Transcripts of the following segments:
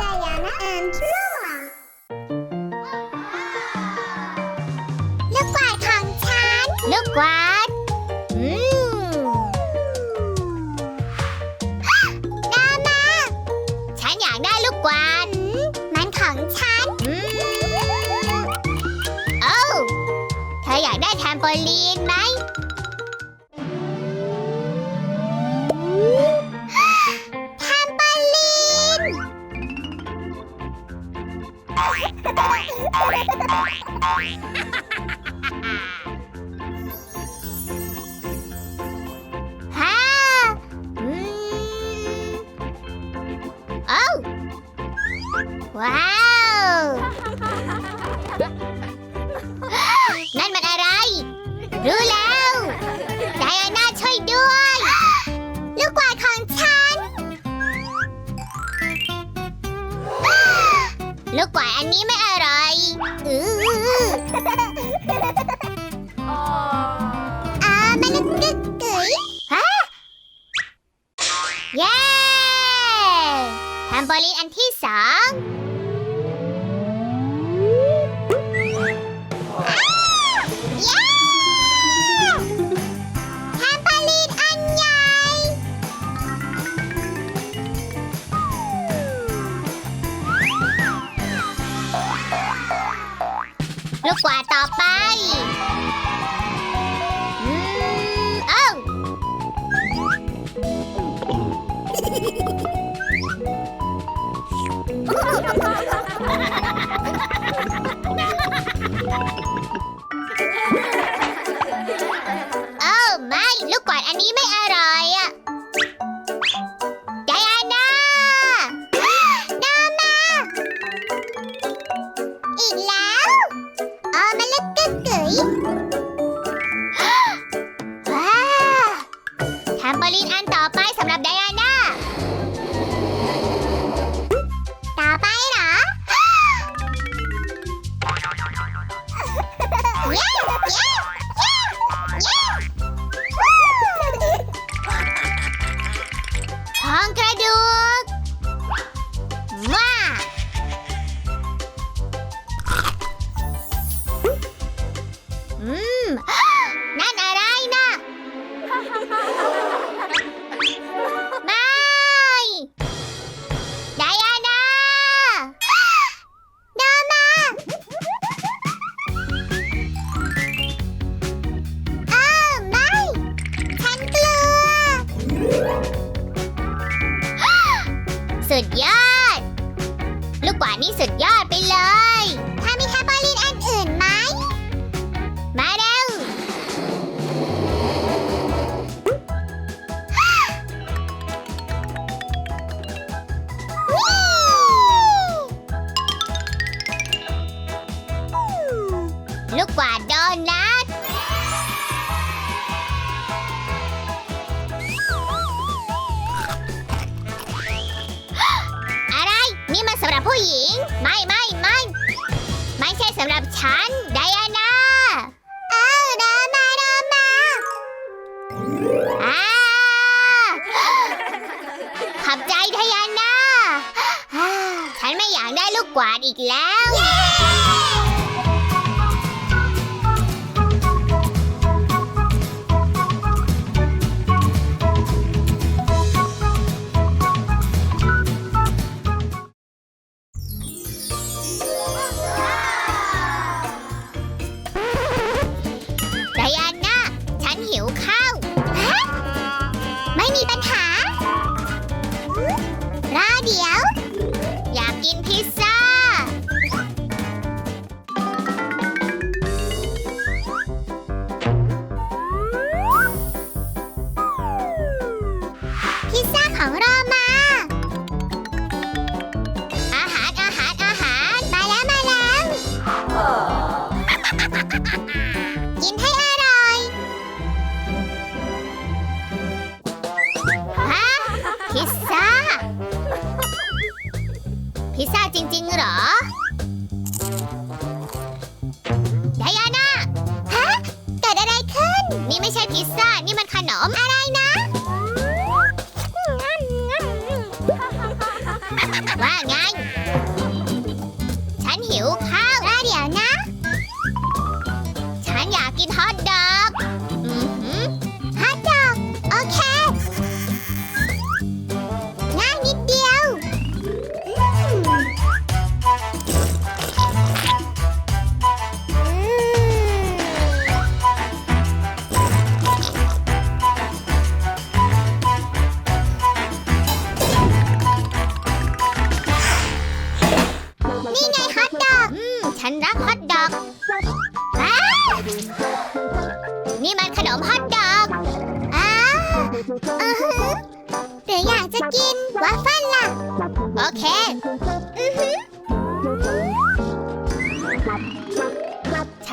Diana and Noah ลูกกวาดของฉัน ลูกกวา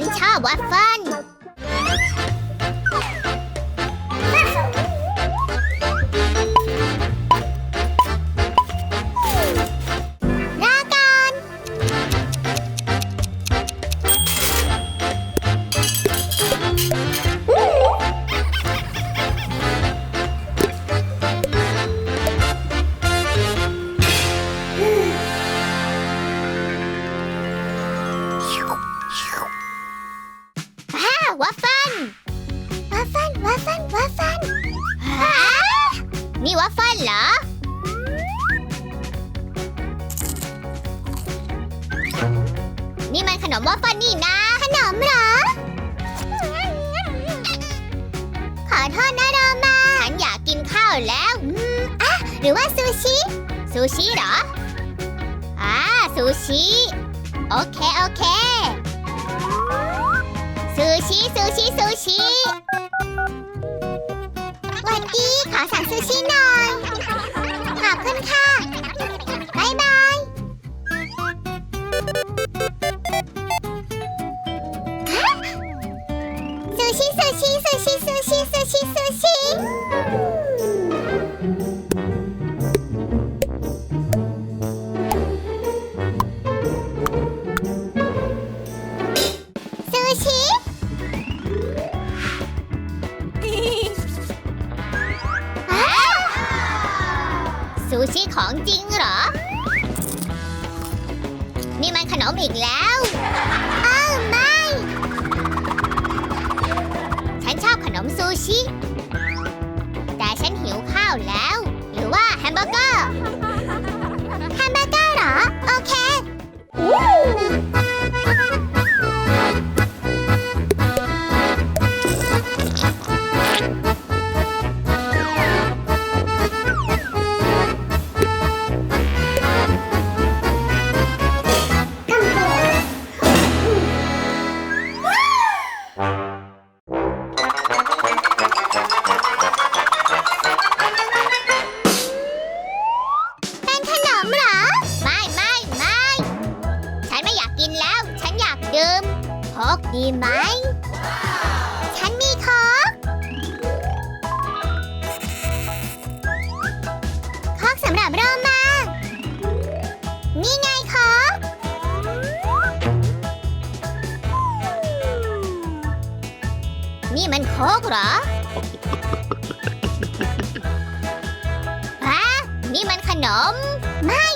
ฉันชอบวัฟเฟิลำว่าฟันนี่นะขนมหรอ ขอโทษนะโรมา ฉันอยากกินข้าวแล้วอืมอะหรือว่าซูชิ ซูชิหรอ อ่า ซูชิ โอเค โอเค ซูชิ ซูชิ ซูชิวันดี ขอสั่งซูชิหน่อย ชิซูชิซูชิซูชิซูชิซูชิซูชิซูชิของจริงเหรอ นี่มันขนมอีกแล้ว เหรอฮะนี่มันขนม ไม่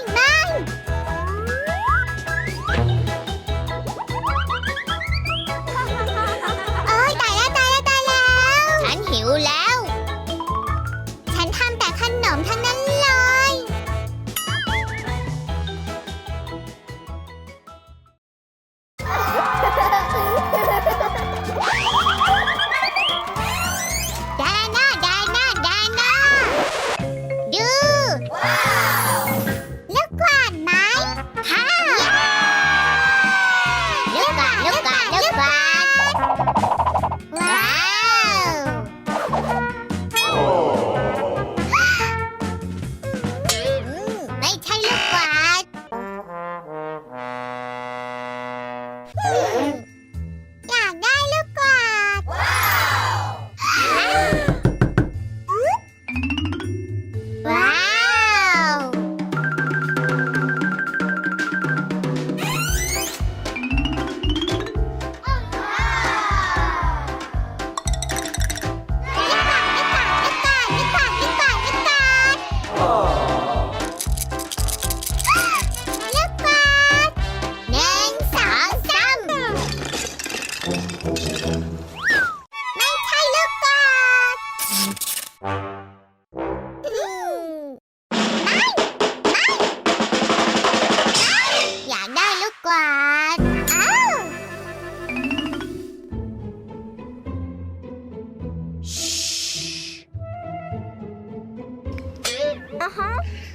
嗯哼。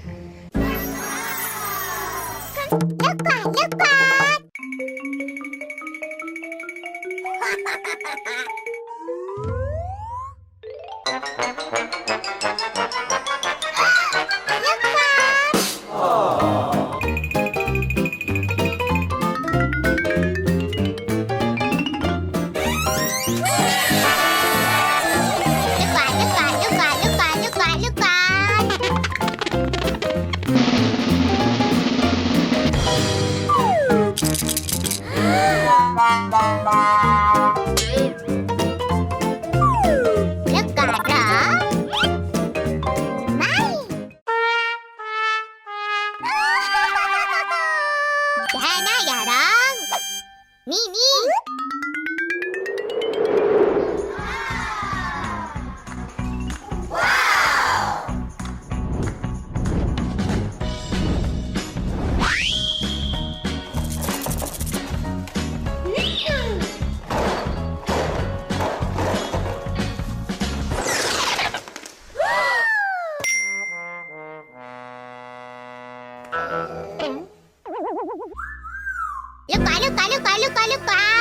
talho, talho, talho.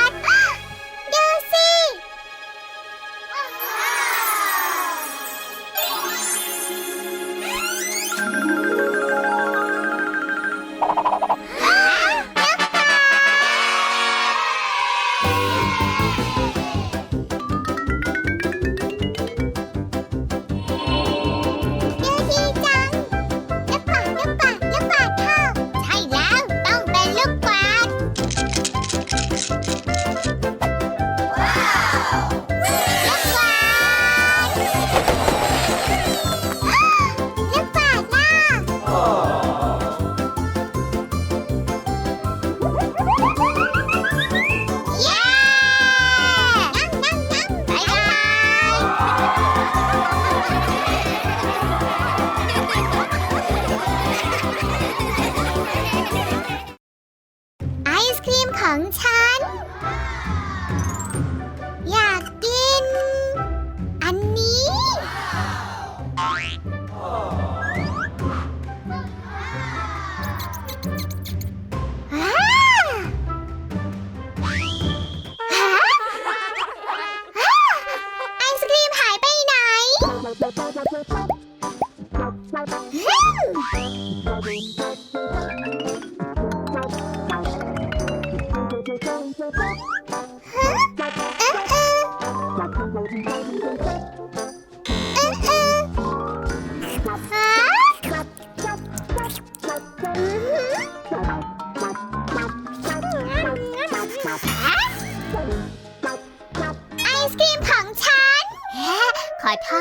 ขอโท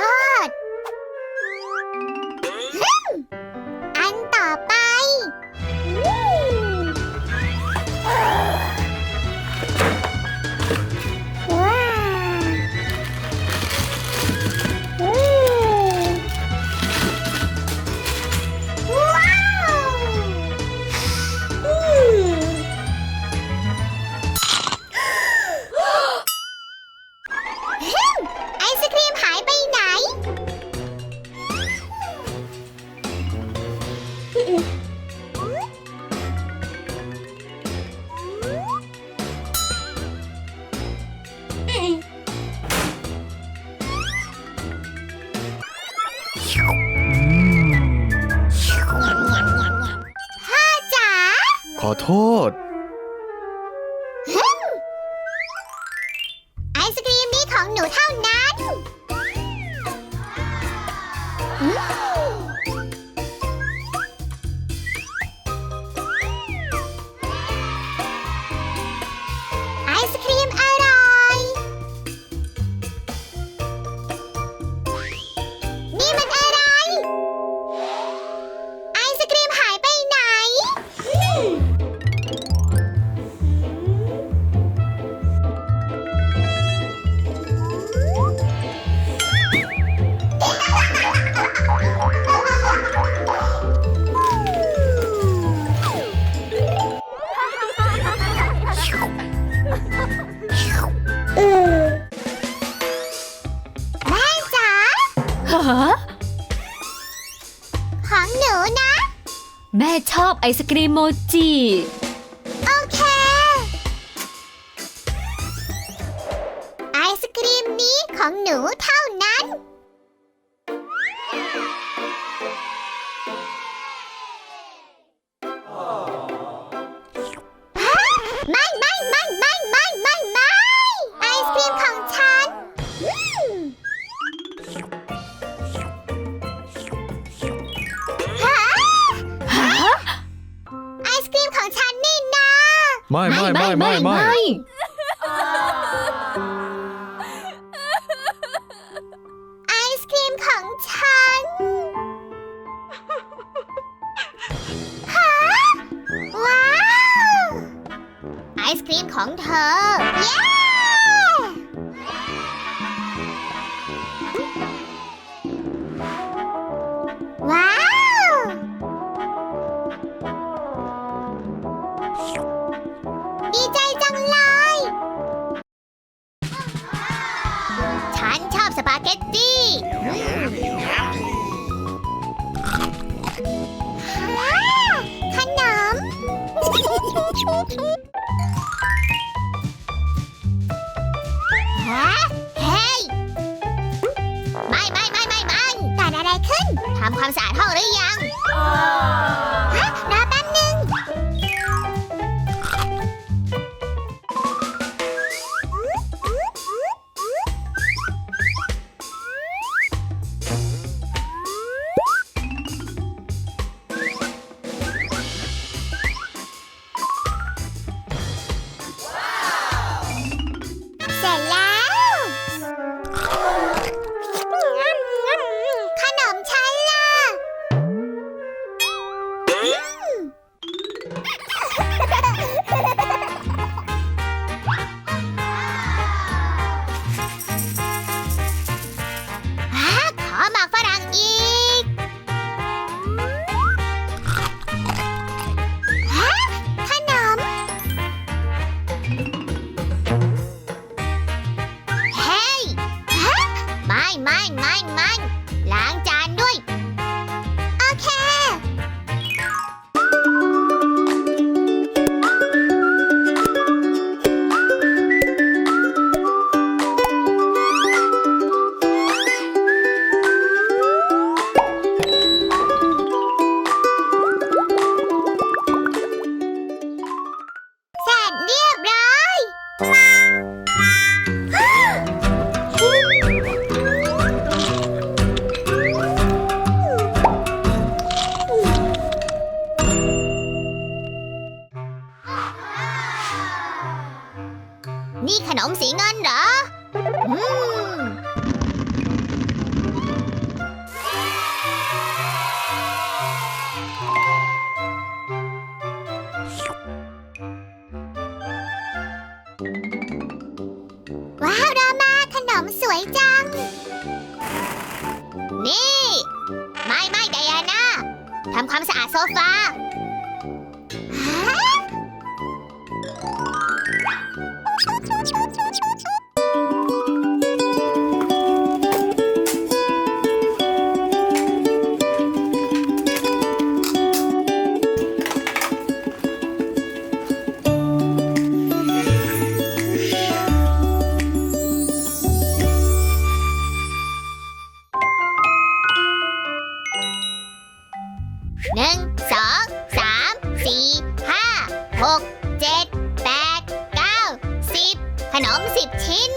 ไอศกรีมโมจิ โอเค ไอศกรีมนี้ของหนูเท่า ไอศครีมของเธอ เย้ ทำความสะอาดห้องหรือยังฮะน่า Yeah. ทำความสะอาดโซฟา หนึ่งสองสามสี่ห้าหกเจ็ดแปดเก้าสิบขนมสิบชิ้น